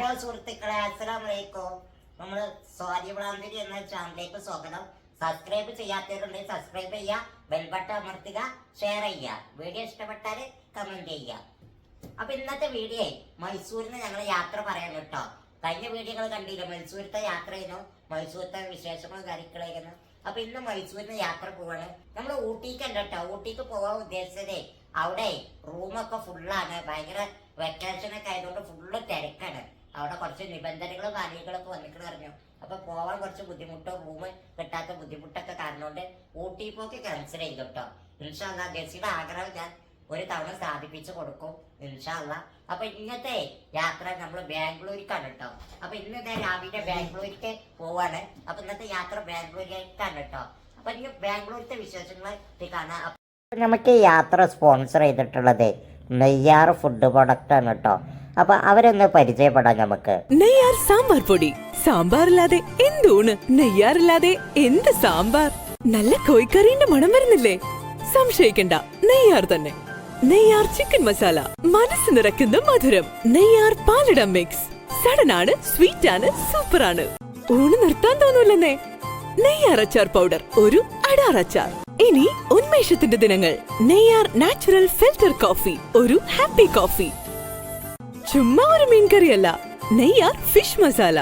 Hello സുഹൃത്തുക്കളെ അസ്സലാം വലൈക്കും നമ്മൾ സ്വാതി വ്ളാന്തിരി എന്ന ചാനലിലേക്ക് സ്വാഗതം. സബ്സ്ക്രൈബ് ചെയ്യാത്തവരുണ്ടെങ്കിൽ സബ്സ്ക്രൈബ് ചെയ്യുക ബെൽബട്ടൺ അമർത്തുക ഷെയർ ചെയ്യുക. വീഡിയോ ഇഷ്ടപ്പെട്ടാൽ കമന്റ് ചെയ്യുക. അപ്പൊ ഇന്നത്തെ വീഡിയോ മൈസൂരിൽ നിന്ന് ഞങ്ങൾ യാത്ര പറയാൻ കേട്ടോ. കഴിഞ്ഞ വീഡിയോകൾ കണ്ടില്ല? മൈസൂരത്തെ യാത്ര ചെയ്യുന്നു. മൈസൂരത്തെ വിശേഷങ്ങളും കാര്യങ്ങളായിരുന്നു അപ്പൊ ഇന്ന് മൈസൂരിൽ നിന്ന് യാത്ര പോവാണ്. നമ്മൾ ഊട്ടിക്ക് ഉണ്ട് കേട്ടോ. ഊട്ടിക്ക് പോകാൻ ഉദ്ദേശിച്ചതേ അവിടെ റൂമൊക്കെ ഫുള്ളാണ് ഭയങ്കര വെക്കേഷൻ ഒക്കെ ആയതുകൊണ്ട് ഫുള്ള് തിരക്കാണ്. അവിടെ കുറച്ച് നിബന്ധനകളും കാര്യങ്ങളൊക്കെ വന്നിട്ട് പറഞ്ഞു. അപ്പൊ പോവാൻ കുറച്ച് ബുദ്ധിമുട്ടോ റൂം കിട്ടാത്ത ബുദ്ധിമുട്ടൊക്കെ കാരണം കൊണ്ട് ഊട്ടി പോക്ക് ക്യാൻസൽ ചെയ്തു കേട്ടോ ഇൻഷാല്ല ഗസിയുടെ ആഗ്രഹം ഞാൻ ഒരു തവണ സാധിപ്പിച്ചു കൊടുക്കും ഇൻഷാല്ല അപ്പൊ ഇന്നത്തെ യാത്ര നമ്മൾ ബാംഗ്ലൂരിക്കാണ് കേട്ടോ അപ്പൊ ഇന്നത്തെ രാവിലെ ബാംഗ്ലൂരിക്ക് പോവാണ്. അപ്പൊ ഇന്നത്തെ യാത്ര ബാംഗ്ലൂരിലേക്കാണ് കേട്ടോ അപ്പൊ ഇനി ബാംഗ്ലൂരിത്തെ വിശേഷങ്ങൾ കാണാം. നമുക്ക് യാത്ര സ്പോൺസർ ചെയ്തിട്ടുള്ളത് നെയ്യാർ ഫുഡ് പ്രൊഡക്റ്റ് ആണ് കേട്ടോ അപ്പൊ അവരൊന്ന് പരിചയപ്പെടാം നമുക്ക്. നെയ്യാർ സാമ്പാർ പൊടി. സാമ്പാറില്ലാതെ എന്തൂണ്? നെയ്യാറില്ലാതെ എന്ത് സാമ്പാർ? നല്ല കോഴിക്കറിന്റെ മണം വരുന്നില്ലേ? സംശയിക്കണ്ട നെയ്യാർ തന്നെ. നെയ്യാർ ചിക്കൻ മസാല മനസ്സ് നിറയ്ക്കുന്ന മധുരം. നെയ്യാർ പാലട മിക്സ് സഡൻ ആണ് സ്വീറ്റ് ആണ് സൂപ്പർ ആണ് ഊണ് നിർത്താൻ തോന്നൂലെന്നേ നെയ്യാർ അച്ചാർ പൗഡർ ഒരു അടാർ അച്ചാർ. ഇനി ഉന്മേഷത്തിന്റെ ദിനങ്ങൾ. നെയ്യാർ നാച്ചുറൽ ഫിൽറ്റർ കോഫി ഒരു ഹാപ്പി കോഫി. ചുമ്മാ ഒരു മീൻകറിയല്ല നെയ്യാർ ഫിഷ് മസാല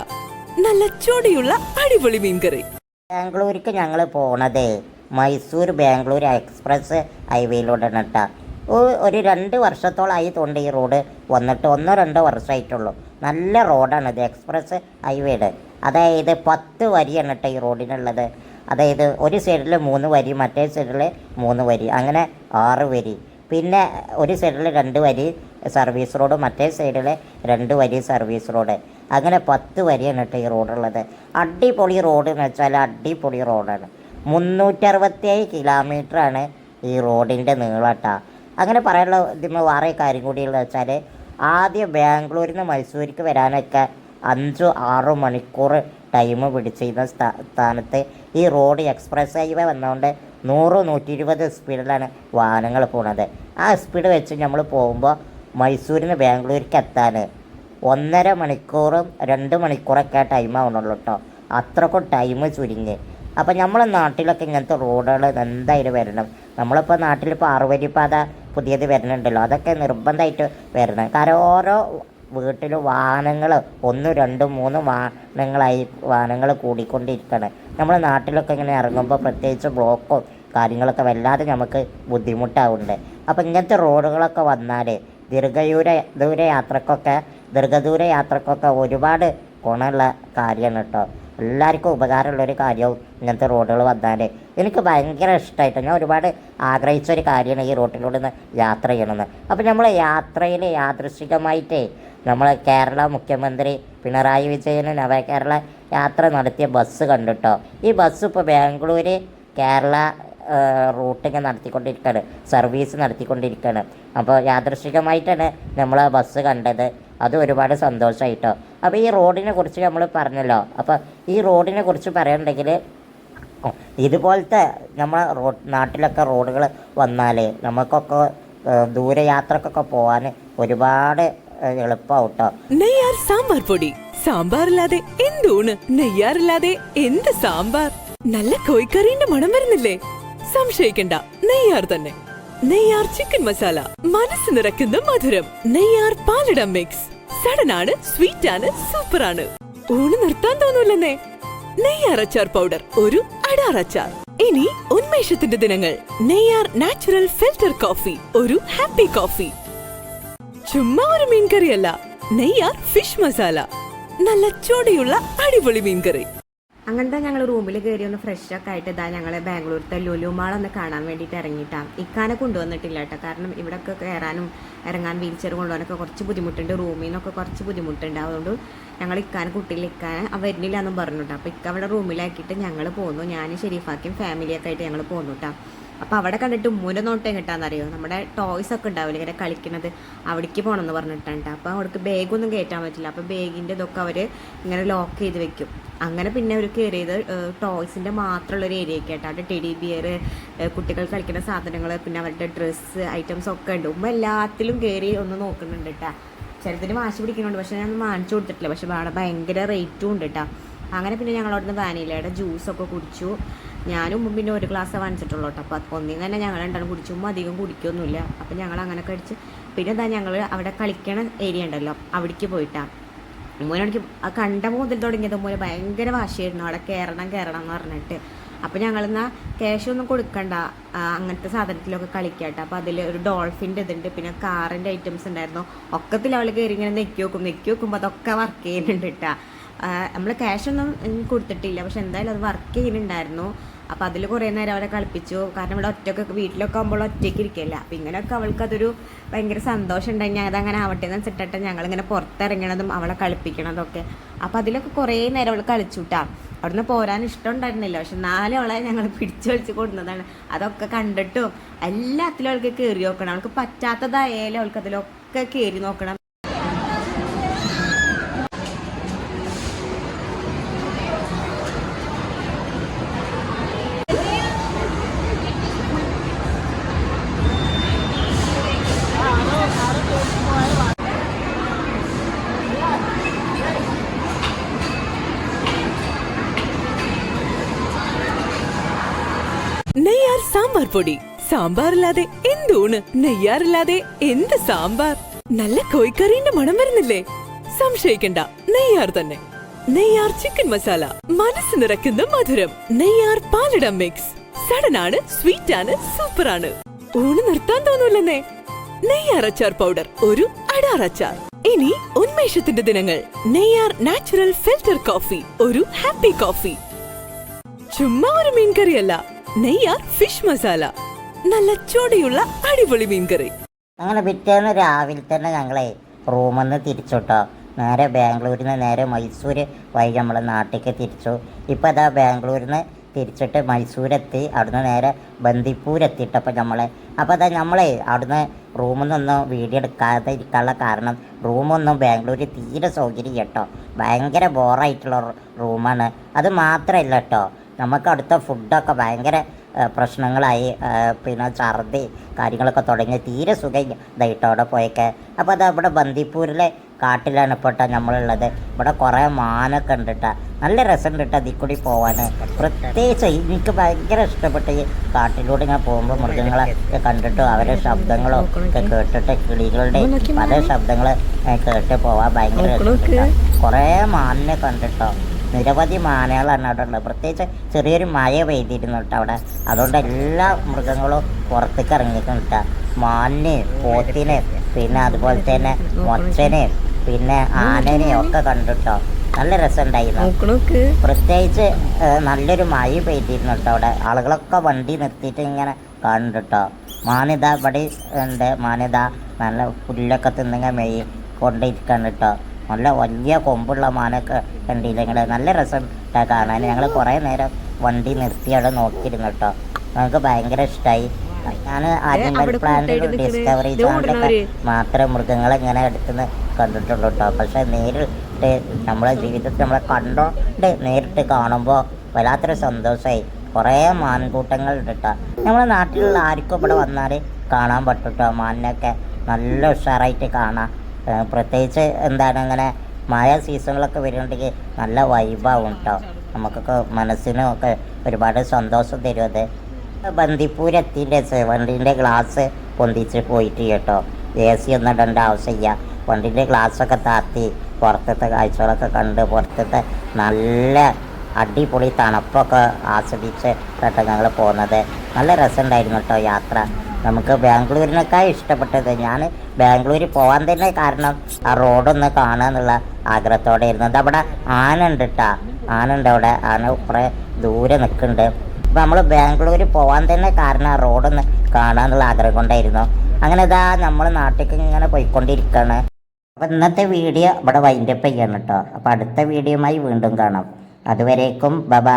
നല്ല ചൊടിയുള്ള അടിപൊളി മീൻകറി. ബാംഗ്ലൂർക്ക് ഞങ്ങൾ പോണത്. മൈസൂർ ബാംഗ്ലൂർ എക്സ്പ്രസ് ഹൈവേയിലൂടെ ഇട്ട ഒരു രണ്ട് വർഷത്തോളമായി തോണ്ട് ഈ റോഡ് വന്നിട്ട് ഒന്നോ രണ്ടോ വർഷമായിട്ടുള്ളൂ നല്ല റോഡാണ് ഇത് എക്സ്പ്രസ് ഹൈവേയുടെ. അതായത് പത്ത് വരിയാണ് കേട്ടോ ഈ റോഡിനുള്ളത്. അതായത് ഒരു സൈഡിൽ മൂന്ന് വരി മറ്റേ സൈഡിൽ മൂന്ന് വരി അങ്ങനെ ആറ് വരി. പിന്നെ ഒരു സൈഡിൽ രണ്ട് വരി സർവീസ് റോഡ് മറ്റേ സൈഡിലെ രണ്ട് വരി സർവീസ് റോഡ് അങ്ങനെ പത്ത് വരിയാണ് കേട്ടോ ഈ റോഡുള്ളത് അടിപൊളി റോഡ് എന്ന് വെച്ചാൽ അടിപൊളി റോഡാണ് മുന്നൂറ്ററുപത്തേഴ് കിലോമീറ്ററാണ് ഈ റോഡിന്റെ നീളട്ടാ അങ്ങനെ പറയാനുള്ള ഇതിന് വേറെ കാര്യം കൂടിയുള്ളത് വെച്ചാൽ ആദ്യം ബാംഗ്ലൂരിൽ നിന്ന് മൈസൂർക്ക് വരാനൊക്കെ അഞ്ചോ ആറോ മണിക്കൂർ ടൈം പിടിച്ചിരുന്ന സ്ഥാ സ്ഥാനത്ത് ഈ റോഡ് എക്സ്പ്രസ് ഹൈവേ വന്നതുകൊണ്ട് നൂറ് നൂറ്റി ഇരുപത് സ്പീഡിലാണ് വാഹനങ്ങൾ പോണത്. ആ സ്പീഡ് വെച്ച് നമ്മൾ പോകുമ്പോൾ മൈസൂരിൽ നിന്ന് ബാംഗ്ലൂർക്ക് എത്താൻ ഒന്നര മണിക്കൂറും രണ്ട് മണിക്കൂറൊക്കെ ടൈം ആവണുള്ളൂ കേട്ടോ അത്രക്കും ടൈം ചുരുങ്ങി. അപ്പം നമ്മളെ നാട്ടിലൊക്കെ ഇങ്ങനത്തെ റോഡുകൾ എന്തായാലും വരണം. നമ്മളിപ്പോൾ നാട്ടിലിപ്പോൾ ആറുവരിപ്പാത പുതിയത് വരുന്നുണ്ടല്ലോ അതൊക്കെ നിർബന്ധമായിട്ട് വരണം. കാരണം ഓരോ വീട്ടിൽ വാഹനങ്ങൾ ഒന്ന് രണ്ട് മൂന്ന് വാഹനങ്ങളായി വാഹനങ്ങൾ കൂടിക്കൊണ്ടിരിക്കുകയാണ് നമ്മുടെ നാട്ടിലൊക്കെ ഇങ്ങനെ ഇറങ്ങുമ്പോൾ പ്രത്യേകിച്ച് ബ്ലോക്കോ കാര്യങ്ങളൊക്കെ വല്ലാതെ നമുക്ക് ബുദ്ധിമുട്ടാവുന്നുണ്ട്. അപ്പോൾ ഇങ്ങനത്തെ റോഡുകളൊക്കെ വന്നാൽ ദീർഘദൂര ദൂര യാത്രക്കൊക്കെ ദീർഘദൂര യാത്രക്കൊക്കെ ഒരുപാട് ഗുണമുള്ള കാര്യമാണ് കേട്ടോ. എല്ലാവർക്കും ഉപകാരമുള്ളൊരു കാര്യവും ഇങ്ങനത്തെ റോഡുകൾ വന്നാൽ എനിക്ക് ഭയങ്കര ഇഷ്ടമായിട്ട് ഞാൻ ഒരുപാട് ആഗ്രഹിച്ച ഒരു കാര്യമാണ് ഈ റോട്ടിലൂടെ നിന്ന് യാത്ര ചെയ്യണമെന്ന് അപ്പോൾ നമ്മൾ യാത്രയിൽ യാദൃശികമായിട്ടേ നമ്മൾ കേരള മുഖ്യമന്ത്രി പിണറായി വിജയന് നവകേരള യാത്ര നടത്തിയ ബസ് കണ്ടിട്ടോ. ഈ ബസ് ഇപ്പോൾ ബാംഗ്ലൂർ കേരള റൂട്ടിങ് നടത്തിക്കൊണ്ടിരിക്കുകയാണ് സർവീസ് നടത്തിക്കൊണ്ടിരിക്കുകയാണ് അപ്പോൾ യാദൃശികമായിട്ടാണ് നമ്മൾ ആ ബസ് കണ്ടത്. അത് ഒരുപാട് സന്തോഷമായിട്ടോ അപ്പോൾ ഈ റോഡിനെ കുറിച്ച് നമ്മൾ പറഞ്ഞല്ലോ. അപ്പോൾ ഈ റോഡിനെ കുറിച്ച് പറയുന്നുണ്ടെങ്കിൽ ഇതുപോലത്തെ നമ്മൾ റോഡ് നാട്ടിലൊക്കെ റോഡുകൾ വന്നാൽ നമുക്കൊക്കെ ദൂരയാത്രക്കൊക്കെ പോകാൻ ഒരുപാട് എളുപ്പമാവട്ടോ നെയ്യാർ സാമ്പാർ പൊടി. സാമ്പാറില്ലാതെ എന്തൂണ്? നെയ്യാറില്ലാതെ എന്ത് സാമ്പാർ? നല്ല കോഴിക്കറിന്റെ മണം വരുന്നില്ലേ? സംശയിക്കണ്ട. നെയ്യാർ തന്നെ. നെയ്യാർ ചിക്കൻ മസാല മനസ്സ് നിറയ്ക്കുന്ന മധുരം. നെയ്യാർ പാലട മിക്സ് സഡൻ ആണ് സ്വീറ്റ് ആണ് സൂപ്പർ ആണ്. ഊണ് നിർത്താൻ തോന്നൂലെന്നേ നെയ്യാർ അച്ചാർ പൗഡർ ഒരു അടാർ അച്ചാർ. ഇനി ഉന്മേഷത്തിന്റെ ദിനങ്ങൾ. നെയ്യാർ നാച്ചുറൽ ഫിൽറ്റർ കോഫി ഒരു ഹാപ്പി കോഫി ചുമ്മാ ഒരു മീൻകറിയല്ല. നെയ്യാർ ഫിഷ് മസാല നല്ല ചോടിയുള്ള അടിപൊളി മീൻകറി. അങ്ങനത്തെ ഞങ്ങൾ റൂമിൽ കയറി ഒന്ന് ഫ്രഷ് ഒക്കെ ആയിട്ട് ഇതാ ഞങ്ങൾ ബാംഗ്ലൂരത്തെ ലുലു മാൾ ഒന്ന് കാണാൻ വേണ്ടിയിട്ട് ഇറങ്ങിയിട്ടാണ് ഇക്കാനെ കൊണ്ടുവന്നിട്ടില്ല കേട്ടോ കാരണം ഇവിടെയൊക്കെ കയറാനും ഇറങ്ങാൻ വീൽ ചെയർ കൊണ്ടുപോകാനൊക്കെ കുറച്ച് ബുദ്ധിമുട്ടുണ്ട്. റൂമിൽ നിന്നൊക്കെ കുറച്ച് ബുദ്ധിമുട്ടുണ്ട്. അതുകൊണ്ട് ഞങ്ങൾ ഇക്കാനെ കുട്ടിയിൽ ഇക്കാനെ വരുന്നില്ല എന്നും പറഞ്ഞു കേട്ടോ അപ്പോൾ ഇക്ക അവിടെ റൂമിലാക്കിയിട്ട് ഞങ്ങൾ പോന്നു. ഞാൻ ഷെരീഫാക്കിയും ഫാമിലിയൊക്കെ ആയിട്ട് ഞങ്ങൾ പോന്നു കേട്ടോ അപ്പോൾ അവിടെ കണ്ടിട്ട് ഉമ്മൂന്റെ നോട്ടം കിട്ടാന്നറിയോ? നമ്മുടെ ടോയ്സ് ഒക്കെ ഉണ്ടാവില്ല? ഇങ്ങനെ കളിക്കുന്നത്. അവിടേക്ക് പോകണമെന്ന് പറഞ്ഞിട്ടുണ്ട് അപ്പോൾ അവിടേക്ക് ബാഗൊന്നും കയറ്റാൻ പറ്റില്ല. അപ്പോൾ ബാഗിന്റെ ഇതൊക്കെ അവർ ഇങ്ങനെ ലോക്ക് ചെയ്ത് വെക്കും. അങ്ങനെ പിന്നെ അവർ കയറിയത് ടോയ്സിന്റെ മാത്രമുള്ളൊരു ഒക്കെ ആയിട്ട്. അവിടെ ടെഡി ബിയർ കുട്ടികൾ കളിക്കുന്ന സാധനങ്ങൾ പിന്നെ അവരുടെ ഡ്രസ്സ് ഐറ്റംസ് ഒക്കെ ഉണ്ട്. ഉമ്മ എല്ലാത്തിലും കയറി ഒന്ന് നോക്കുന്നുണ്ട് കേട്ടോ ചിലതിന് വാശി പിടിക്കുന്നുണ്ട്. പക്ഷേ ഞാൻ വാങ്ങിച്ചു കൊടുത്തിട്ടില്ല. പക്ഷേ അവിടെ ഭയങ്കര റേറ്റും ഉണ്ട് കേട്ടോ അങ്ങനെ പിന്നെ ഞങ്ങൾ അവിടുന്ന് വാനിലയുടെ ജ്യൂസൊക്കെ കുടിച്ചു. ഞാനും പിന്നെ ഒരു ഗ്ലാസ് വാങ്ങിച്ചിട്ടുള്ളൂ കേട്ടോ അപ്പോൾ ഒന്നിൽ തന്നെ ഞങ്ങൾ രണ്ടാളും കുടിച്ചു. ഉമ്മ അധികം കുടിക്കൊന്നുമില്ല. അപ്പോൾ ഞങ്ങൾ അങ്ങനെ കഴിച്ച് പിന്നെ എന്താ ഞങ്ങൾ അവിടെ കളിക്കണ ഏരിയ ഉണ്ടല്ലോ അവിടേക്ക് പോയിട്ടാണ് ആ കണ്ട മുതൽ തുടങ്ങിയത് മൂലം ഭയങ്കര വാശിയായിരുന്നു. അവിടെ കയറണം കയറണം എന്ന് പറഞ്ഞിട്ട്. അപ്പോൾ ഞങ്ങളെന്നാ ക്യാഷ് ഒന്നും കൊടുക്കണ്ട. അങ്ങനത്തെ സാധനത്തിലൊക്കെ കളിക്കാട്ടെ അപ്പോൾ അതിൽ ഒരു ഡോൾഫിന്റെ ഇതുണ്ട്. പിന്നെ കാറിന്റെ ഐറ്റംസ് ഉണ്ടായിരുന്നു. ഒക്കത്തിൽ അവൾ കയറി ഇങ്ങനെ നെക്കി വെക്കും. നെക്കി വെക്കുമ്പോൾ അതൊക്കെ വർക്ക് ചെയ്യുന്നുണ്ട് കേട്ടോ നമ്മൾ ക്യാഷ് ഒന്നും ഉം, കൊടുത്തിട്ടില്ല. പക്ഷെ എന്തായാലും അത് വർക്ക് ചെയ്യുന്നുണ്ടായിരുന്നു അപ്പം അതിൽ കുറേ നേരം അവരെ കളിപ്പിച്ചു. കാരണം ഇവിടെ ഒറ്റയ്ക്ക് വീട്ടിലൊക്കെ ആകുമ്പോൾ ഒറ്റയ്ക്ക് ഇരിക്കില്ല. അപ്പം ഇങ്ങനെയൊക്കെ അവൾക്ക് അതൊരു ഭയങ്കര സന്തോഷം ഉണ്ടായി. ഞാൻ അതങ്ങനെ ആവട്ടെ എന്ന് വെച്ചിട്ട് ഞങ്ങളിങ്ങനെ പുറത്തിറങ്ങണതും അവളെ കളിപ്പിക്കണതൊക്കെ. അപ്പം അതിലൊക്കെ കുറേ നേരം അവൾ കളിച്ചുട്ടാ അവിടുന്ന് പോരാൻ ഇഷ്ടം ഉണ്ടായിരുന്നില്ല. പക്ഷെ നാല് അവളെ ഞങ്ങൾ പിടിച്ചു വലിച്ചു കൊടുക്കുന്നതാണ് അതൊക്കെ കണ്ടിട്ടും എല്ലാത്തിലും അവൾക്ക് കയറി നോക്കണം. അവൾക്ക് പറ്റാത്തതായാലും അവൾക്ക് അതിലൊക്കെ കയറി നോക്കണം. സാമ്പാർ പൊടി സാമ്പാറില്ലാതെ എന്തൂണ്? നെയ്യാറില്ലാതെ എന്ത് സാമ്പാർ? നല്ല കോഴിക്കറിന്റെ മണം വരുന്നില്ലേ? സംശയിക്കണ്ട നെയ്യാർ തന്നെ. നെയ്യാർ ചിക്കൻ മസാല മനസ്സ് നിറയ്ക്കുന്ന മധുരം. നെയ്യാർ പാലട മിക്സ് സഡൻ ആണ് സ്വീറ്റ് ആണ് സൂപ്പർ ആണ്. ഊണ് നിർത്താൻ തോന്നൂലെന്നേ നെയ്യാർ അച്ചാർ പൗഡർ ഒരു അടാർ അച്ചാർ. ഇനി ഉന്മേഷത്തിന്റെ ദിനങ്ങൾ. നെയ്യാർ നാച്ചുറൽ ഫിൽറ്റർ കോഫി ഒരു ഹാപ്പി കോഫി ചുമ്മാ ഒരു മീൻകറിയല്ല. നെയ്യാർ ഫിഷ് മസാല നല്ല ചൂടിയുള്ള അടിപൊളി മീൻകറി. അങ്ങനെ പിറ്റേന്ന് രാവിലെ തന്നെ ഞങ്ങളെ റൂമിൽ നിന്ന് തിരിച്ചുട്ടോ. നേരെ ബാംഗ്ലൂരിൽ നിന്ന് നേരെ മൈസൂർ വഴി നമ്മളെ നാട്ടിലേക്ക് തിരിച്ചു. ഇപ്പോൾ അതാ ബാംഗ്ലൂരിൽ നിന്ന് തിരിച്ചിട്ട് മൈസൂരെത്തി അവിടുന്ന് നേരെ ബന്ദിപ്പൂരെത്തിയിട്ടപ്പോൾ നമ്മളെ അപ്പോൾ അതാ നമ്മളെ അവിടുന്ന് റൂമിൽ നിന്നൊന്നും വീഡിയോ എടുക്കാതെ ഇരിക്കാനുള്ള കാരണം റൂമൊന്നും ബാംഗ്ലൂരിൽ തീരെ സൗകര്യം കേട്ടോ ഭയങ്കര ബോറായിട്ടുള്ള റൂമാണ്. അത് മാത്രമല്ല കേട്ടോ നമുക്ക് അടുത്ത ഫുഡൊക്കെ ഭയങ്കര പ്രശ്നങ്ങളായി പിന്നെ ഛർദി കാര്യങ്ങളൊക്കെ തുടങ്ങി. തീരെ സുഖം ഇതായിട്ടോ അവിടെ പോയൊക്കെ. അപ്പോൾ അത് അവിടെ ബന്ദിപ്പൂരിലെ കാട്ടിലാണ് ഇപ്പോൾ നമ്മളുള്ളത്. ഇവിടെ കുറേ മാനൊക്കെ ഉണ്ട് ട്ടോ നല്ല രസമുണ്ട് കേട്ടോ അതിൽ കൂടി പോകാൻ പ്രത്യേകിച്ച് എനിക്ക് ഭയങ്കര ഇഷ്ടപ്പെട്ട ഈ കാട്ടിലൂടെ ഞാൻ പോകുമ്പോൾ മൃഗങ്ങളെ കണ്ടിട്ട് കണ്ടിട്ടും ശബ്ദങ്ങളോ ഒക്കെ കേട്ടിട്ട് കിളികളുടെ പല ശബ്ദങ്ങൾ കേട്ട് പോവാൻ ഭയങ്കര കുറേ മാനിനെ കണ്ടിട്ടോ. നിരവധി മാനകളാണ് അവിടെ ഉള്ളത് പ്രത്യേകിച്ച് ചെറിയൊരു മഴ പെയ്തിരുന്നു കേട്ടോ അവിടെ. അതുകൊണ്ട് എല്ലാ മൃഗങ്ങളും പുറത്തേക്ക് ഇറങ്ങിയിട്ടുണ്ട് മാനിന് പോത്തിനെ പിന്നെ അതുപോലെ തന്നെ മൊച്ചനെ പിന്നെ ആനനെ ഒക്കെ കണ്ടിട്ടോ നല്ല രസമുണ്ടായിരുന്നു. പ്രത്യേകിച്ച് നല്ലൊരു മഴ പെയ്തിരുന്നു കേട്ടോ അവിടെ. ആളുകളൊക്കെ വണ്ടി നിർത്തിയിട്ട് ഇങ്ങനെ കണ്ടുട്ടോ മാനിത ഇവിടെ ഉണ്ട്. മാനിത നല്ല പുല്ലൊക്കെ തിന്നിങ്ങനെ മെയ് കൊണ്ടിരിക്കണം കേട്ടോ. നല്ല വലിയ കൊമ്പുള്ള മാനൊക്കെ കണ്ടില്ല ഞങ്ങൾ നല്ല രസം ട്ടാ കാണാൻ. ഞങ്ങൾ കുറേ നേരം വണ്ടി നിർത്തി അവിടെ നോക്കിയിരുന്നു കേട്ടോ. ഞങ്ങൾക്ക് ഭയങ്കര ഇഷ്ടമായി ഞാൻ ആദ്യം പ്ലാന്റ് ഡിസ്കവറി മാത്രം ചാനലൊക്കെ കൊണ്ടുവന്നവര്. മാത്രമേ മൃഗങ്ങളെ ഇങ്ങനെ എടുത്തുനിന്ന് കണ്ടിട്ടുള്ളൂ കേട്ടോ പക്ഷെ നേരിട്ട് നമ്മളെ ജീവിതത്തിൽ നമ്മളെ കണ്ടോണ്ട് നേരിട്ട് കാണുമ്പോൾ വല്ലാത്തൊരു സന്തോഷമായി കുറേ മാൻകൂട്ടങ്ങൾ കേട്ടോ നമ്മളെ നാട്ടിലുള്ള ആർക്കും ഇവിടെ വന്നാൽ കാണാൻ പറ്റും കേട്ടോ മാനിനൊക്കെ നല്ല ഉഷാറായിട്ട് കാണാം. പ്രത്യേകിച്ച് എന്താണ് അങ്ങനെ മഴ സീസണിലൊക്കെ വരുന്നുണ്ടെങ്കിൽ നല്ല വൈബാവും കേട്ടോ നമുക്കൊക്കെ മനസ്സിനും ഒക്കെ ഒരുപാട് സന്തോഷം തരും അത്. ബന്ദിപ്പൂരെത്തിന്റെ വണ്ടീന്റെ ഗ്ലാസ് പൊന്തിച്ച് പോയിട്ട് കേട്ടോ. എ സി ഒന്നും ഇടേണ്ട ആവശ്യമില്ല. വണ്ടീന്റെ ഗ്ലാസ്സൊക്കെ താത്തി പുറത്തത്തെ കാഴ്ചകളൊക്കെ കണ്ട് പുറത്തത്തെ നല്ല അടിപൊളി തണുപ്പൊക്കെ ആസ്വദിച്ച് കേട്ടോ ഞങ്ങൾ പോകുന്നത് നല്ല രസമുണ്ടായിരുന്നു കേട്ടോ യാത്ര. നമുക്ക് ബാംഗ്ലൂരിനേക്കാൾ ഇഷ്ടപ്പെട്ടത്. ഞാൻ ബാംഗ്ലൂരിൽ പോകാൻ തന്നെ കാരണം ആ റോഡൊന്ന് കാണുക എന്നുള്ള ആഗ്രഹത്തോടെ ഇരുന്നത് അവിടെ ആന ഉണ്ട് കേട്ടോ ആന ഉണ്ട് അവിടെ. ആന കുറേ ദൂരെ നിൽക്കുന്നുണ്ട്. അപ്പോൾ നമ്മൾ ബാംഗ്ലൂർ പോകാൻ തന്നെ കാരണം ആ റോഡൊന്ന് കാണുക എന്നുള്ള ആഗ്രഹം കൊണ്ടായിരുന്നു. അങ്ങനെ ഇതാ നമ്മൾ നാട്ടിലേക്ക് ഇങ്ങനെ പോയിക്കൊണ്ടിരിക്കുകയാണ് അപ്പോൾ ഇന്നത്തെ വീഡിയോ ഇവിടെ വൈൻഡപ്പ് ചെയ്യണം കേട്ടോ അപ്പോൾ അടുത്ത വീഡിയോയുമായി വീണ്ടും കാണാം. അതുവരേക്കും ബബ